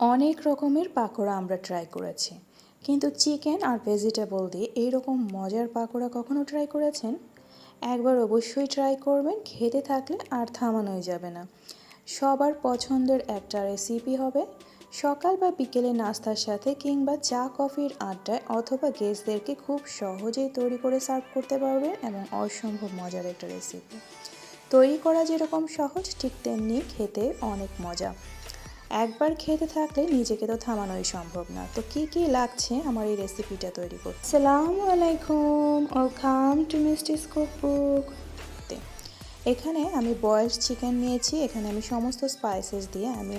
অনেক রকমের পাকোড়া আমরা ট্রাই করেছি। কিন্তু চিকেন আর ভেজিটেবল দিয়ে এইরকম মজার পাকোড়া কখনো ট্রাই করেছেন? একবার অবশ্যই ট্রাই করবেন, খেতে থাকলে আর থামানোই যাবে না। সবার পছন্দের একটা রেসিপি হবে, সকাল বা বিকেলে নাস্তার সাথে কিংবা চা, কফির আড্ডায় অথবা গেস্টদেরকে খুব সহজেই তৈরি করে সার্ভ করতে পারবেন এবং অসম্ভব মজার একটা রেসিপি তৈরি করা যেরকম সহজ, ঠিক তেমনি খেতে অনেক মজা। একবার খেতে থাকলে নিজেকে তো থামানোই সম্ভব না। তো কি কি লাগছে আমার এই রেসিপিটা তৈরি করতে? সালামু আলাইকুম, ওয়েলকাম টু মিস্টিস কুকবুক এখানে আমি বয়েলড চিকেন নিয়েছি, এখানে আমি সমস্ত স্পাইসেস দিয়ে আমি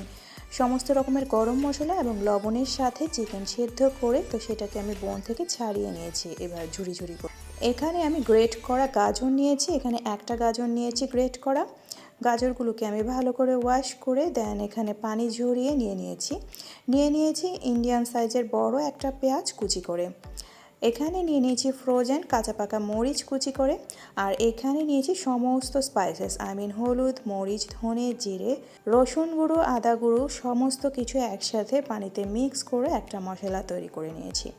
সমস্ত রকমের গরম মশলা এবং লবণের সাথে চিকেন সেদ্ধ করে তো সেটাকে আমি বোন থেকে ছাড়িয়ে নিয়েছি, এবার ঝুড়ি ঝুড়ি করে। এখানে আমি গ্রেট করা গাজর নিয়েছি, এখানে একটা গাজর নিয়েছি গ্রেট করা। গাজরগুলোকে আমি ভালো করে ওয়াশ করে দেন এখানে পানি ঝরিয়ে নিয়ে নিয়েছি। নিয়ে নিয়েছি ইন্ডিয়ান সাইজের বড় একটা পেঁয়াজ কুচি করে। এখানে নিয়ে নিয়েছি ফ্রোজেন কাঁচা পাকা মরিচ কুচি করে। আর এখানে নিয়েছি সমস্ত স্পাইসেস আই মিন হলুদ, মরিচ, ধনে জিরে, রসুন গুঁড়ো, আদা গুঁড়ো, সমস্ত কিছু একসাথে পানিতে মিক্স করে একটা মশলা তৈরি করে নিয়েছি।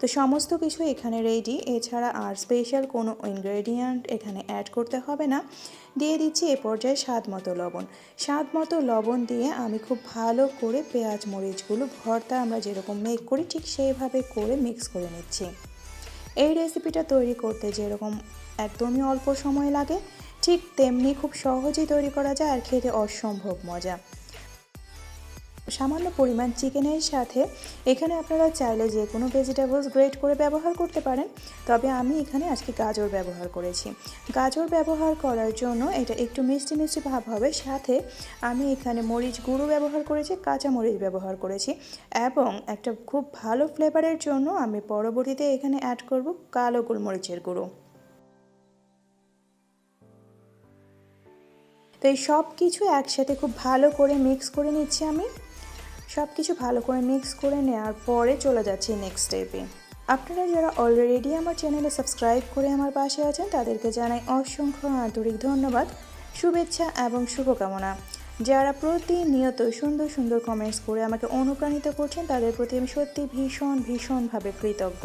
তো সমস্ত কিছু এখানে রেডি এছাড়া আর স্পেশাল কোনো ইনগ্রেডিয়েন্ট এখানে অ্যাড করতে হবে না। দিয়ে দিচ্ছি এ পর্যায়ে স্বাদ মতো লবণ। স্বাদ মতো লবণ দিয়ে আমি খুব ভালো করে পেঁয়াজ, মরিচগুলো, ভর্তা আমরা যেরকম মেক করি, ঠিক সেইভাবে করে মিক্স করে নিচ্ছি। এই রেসিপিটা তৈরি করতে যেরকম একদমই অল্প সময় লাগে, ঠিক তেমনি খুব সহজেই তৈরি করা যায় আর খেতে অসম্ভব মজা। সামান্য পরিমাণ চিকেনের সাথে এখানে আপনারা চাইলে যে কোনো ভেজিটেবলস গ্রেট করে ব্যবহার করতে পারেন। তবে আমি এখানে আজকে গাজর ব্যবহার করেছি। গাজর ব্যবহার করার জন্য এটা একটু মিষ্টি মিষ্টি ভাব হবে। সাথে আমি এখানে মরিচ গুঁড়ো ব্যবহার করেছি, কাঁচা মরিচ ব্যবহার করেছি এবং একটা খুব ভালো ফ্লেভারের জন্য আমি পরবর্তীতে এখানে অ্যাড করব কালো গোলমরিচের গুঁড়ো। তো এই সব কিছু একসাথে খুব ভালো করে মিক্স করে নিচ্ছি আমি। সব কিছু ভালো করে মিক্স করে নেওয়ার পরে চলে যাচ্ছি নেক্সট স্টেপে আপনারা যারা অলরেডি আমার চ্যানেলে সাবস্ক্রাইব করে আমার পাশে আছেন, তাদেরকে জানাই অসংখ্য আন্তরিক ধন্যবাদ, শুভেচ্ছা এবং শুভকামনা। যারা প্রতিনিয়ত সুন্দর সুন্দর কমেন্টস করে আমাকে অনুপ্রাণিত করছেন, তাদের প্রতি আমি সত্যি ভীষণ, ভীষণভাবে কৃতজ্ঞ।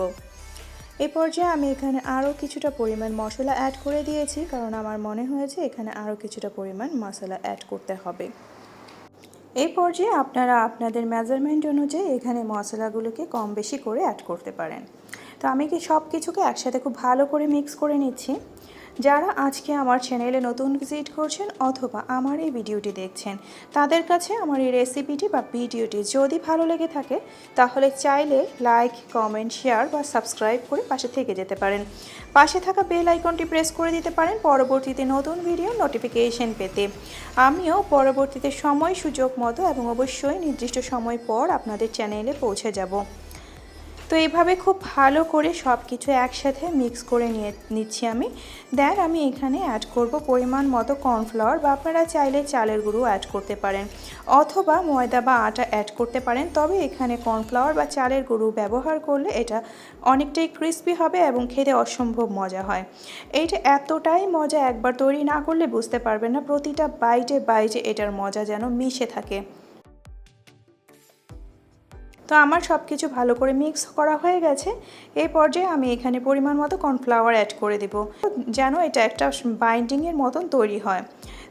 এই পর্যায়ে আমি এখানে আরও কিছুটা পরিমাণ মশলা অ্যাড করে দিয়েছি, কারণ আমার মনে হয়েছে এখানে আরও কিছুটা পরিমাণ মশলা অ্যাড করতে হবে। এই পর্যায়ে আপনারা আপনাদের মেজারমেন্ট অনুযায়ী এখানে মশলাগুলোকে কম বেশি করে অ্যাড করতে পারেন। তো আমি কি সব কিছুকে একসাথে খুব ভালো করে মিক্স করে নিচ্ছি? যারা আজকে আমার চ্যানেলে নতুন ভিজিট করছেন অথবা আমার এই ভিডিওটি দেখছেন, তাদের কাছে আমার এই রেসিপিটি বা ভিডিওটি যদি ভালো লেগে থাকে, তাহলে চাইলে লাইক কমেন্ট শেয়ার বা সাবস্ক্রাইব করে পাশে থেকে যেতে পারেন। পাশে থাকা বেল আইকনটি প্রেস করে দিতে পারেন পরবর্তীতে নতুন ভিডিও নোটিফিকেশন পেতে। আমিও পরবর্তীতে সময় সুযোগ মতো এবং অবশ্যই নির্দিষ্ট সময় পর আপনাদের চ্যানেলে পৌঁছে যাব। তো এইভাবে খুব ভালো করে সব কিছু একসাথে মিক্স করে নিয়ে, নিচ্ছি আমি। দেন আমি এখানে অ্যাড করব পরিমাণ মতো কর্নফ্লাওয়ার বা আপনারা চাইলে চালের গুঁড়ো অ্যাড করতে পারেন। অথবা ময়দা বা আটা অ্যাড করতে পারেন। তবে এখানে কর্নফ্লাওয়ার বা চালের গুঁড়ো ব্যবহার করলে এটা অনেকটাই ক্রিস্পি হবে এবং খেতে অসম্ভব মজা হয়। এইটা এতটাই মজা একবার তৈরি না করলে বুঝতে পারবেন না। প্রতিটা বাইটে বাইটে এটার মজা যেন মিশে থাকে। তো আমার সব কিছু ভালো করে মিক্স করা হয়ে গেছে। এই পর্যায়ে আমি এখানে পরিমাণ মতো কর্নফ্লাওয়ার অ্যাড করে দেব। যেন এটা একটা বাইন্ডিংয়ের মতন তৈরি হয়।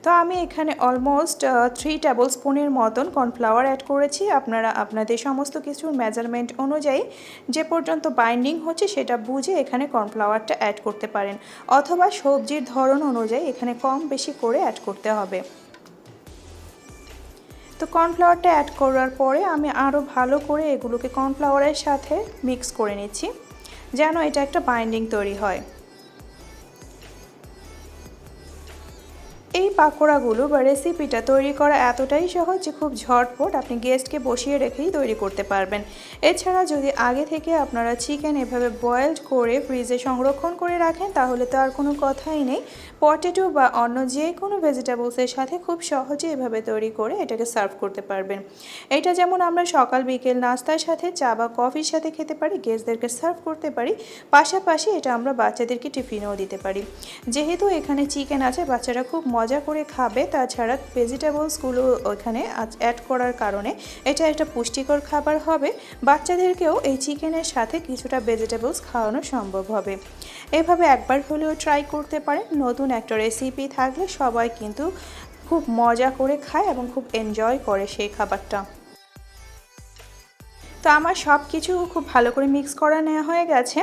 তো আমি এখানে অলমোস্ট থ্রি টেবল স্পুনের মতন কর্নফ্লাওয়ার অ্যাড করেছি। আপনারা, আপনাদের সমস্ত কিছুর মেজারমেন্ট অনুযায়ী যে পর্যন্ত বাইন্ডিং হচ্ছে সেটা বুঝে এখানে কর্নফ্লাওয়ারটা অ্যাড করতে পারেন। অথবা সবজির ধরন অনুযায়ী এখানে কম বেশি করে অ্যাড করতে হবে। তো কর্নফ্লাওয়ারটা অ্যাড করার পরে আমি আরও ভালো করে এগুলোকে কর্নফ্লাওয়ারের সাথে মিক্স করে নিচ্ছি, যেন এটা একটা বাইন্ডিং তৈরি হয়। পাকোড়াগুলো বা রেসিপিটা তৈরি করা এতটাই সহজ যে খুব ঝটপট আপনি গেস্টকে বসিয়ে রেখেই তৈরি করতে পারবেন। এছাড়া যদি আগে থেকে আপনারা চিকেন এভাবে বয়েলড করে ফ্রিজে সংরক্ষণ করে রাখেন, তাহলে তো আর কোনো কথাই নেই। পটেটো বা অন্য যে কোনো ভেজিটেবলসের সাথে খুব সহজে এভাবে তৈরি করে এটাকে সার্ভ করতে পারবেন। এটা যেমন আমরা সকাল, বিকেল নাস্তার সাথে চা বা কফির সাথে খেতে পারি গেস্টদেরকে সার্ভ করতে পারি, পাশাপাশি এটা আমরা বাচ্চাদেরকে টিফিনেও দিতে পারি। যেহেতু এখানে চিকেন আছে, বাচ্চারা খুব মজা করে খাবে, তাছাড়া ভেজিটেবলসগুলো ওখানে অ্যাড করার কারণে এটা একটা পুষ্টিকর খাবার হবে। বাচ্চাদেরকেও এই চিকেনের সাথে কিছুটা ভেজিটেবলস খাওয়ানো সম্ভব হবে। এভাবে একবার হলেও ট্রাই করতে পারেন। নতুন একটা রেসিপি থাকলে সবাই কিন্তু খুব মজা করে খায় এবং খুব এনজয় করে সেই খাবারটা। তো আমার সব কিছু খুব ভালো করে মিক্স করা নেওয়া হয়ে গেছে।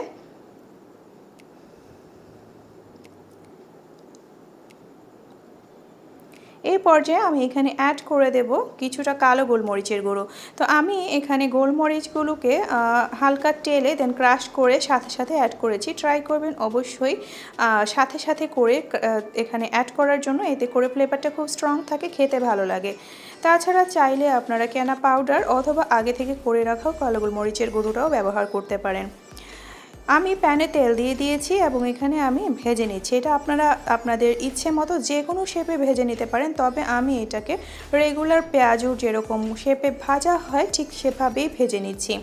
পর্যায়ে আমি এখানে অ্যাড করে দেব কিছুটা কালো গোলমরিচের গুঁড়ো। তো আমি এখানে গোলমরিচগুলোকে হালকা তেলে দেন ক্রাশ করে সাথে সাথে অ্যাড করেছি। ট্রাই করবেন অবশ্যই সাথে সাথে করে এখানে অ্যাড করার জন্য। এতে করে ফ্লেভারটা খুব স্ট্রং থাকে, খেতে ভালো লাগে। তাছাড়া চাইলে আপনারা কেনা পাউডার অথবা আগে থেকে করে রাখাও কালো গোলমরিচের গুঁড়োটাও ব্যবহার করতে পারেন। আমি প্যানে তেল দিয়ে দিয়েছি এবং এখানে আমি ভেজে নিচ্ছি। এটা আপনারা, আপনাদের ইচ্ছে মতো যে কোনো শেপে ভেজে নিতে পারেন, তবে আমি এটাকে রেগুলার পেঁয়াজুর যেরকম শেপে ভাজা হয়, ঠিক সেভাবেই ভেজে নিচ্ছি।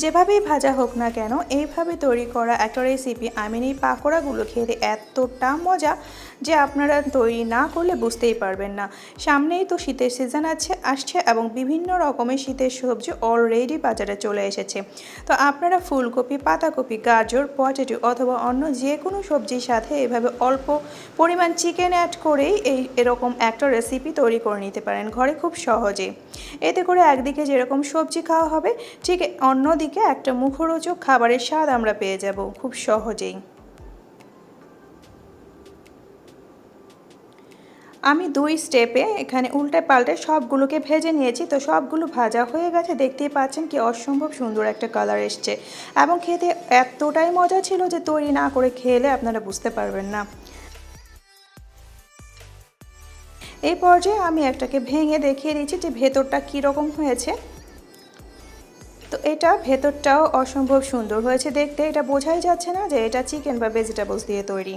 যেভাবেই ভাজা হোক না কেন, এইভাবে তৈরি করা একটা রেসিপি আমি এই পাকোড়াগুলো খেতে এতটা মজা যে আপনারা তৈরি না করলে বুঝতেই পারবেন না। সামনেই তো শীতের সিজন আছে, আসছে এবং বিভিন্ন রকমের শীতের সবজি অলরেডি বাজারে চলে এসেছে। তো আপনারা ফুলকপি, পাতাকপি, গাজর পটেটো অথবা অন্য যে কোনো সবজির সাথে এভাবে অল্প পরিমাণ চিকেন অ্যাড করেই এই এরকম একটা রেসিপি তৈরি করে নিতে পারেন ঘরে খুব সহজে। এতে করে একদিকে যেরকম সবজি খাওয়া হবে, ঠিক অন্যদিকে একটা মুখরোচক খাবারের স্বাদ আমরা পেয়ে যাব খুব সহজেই। আমি দুই স্টেপে এখানে উল্টে পাল্টে সবগুলোকে ভেজে নিয়েছি। তো সবগুলো ভাজা হয়ে গেছে। দেখতেই পাচ্ছেন কি অসম্ভব সুন্দর একটা কালার এসছে। এবং খেতে এতটাই মজা ছিল যে তৈরি না করে খেলে আপনারা বুঝতে পারবেন না। এই পর্যায়ে আমি একটাকে ভেঙে দেখিয়ে দিচ্ছি যে ভেতরটা কীরকম হয়েছে। তো এটা ভেতরটাও অসম্ভব সুন্দর হয়েছে। দেখতে এটা বোঝাই যাচ্ছে না যে এটা চিকেন বা ভেজিটেবলস দিয়ে তৈরি।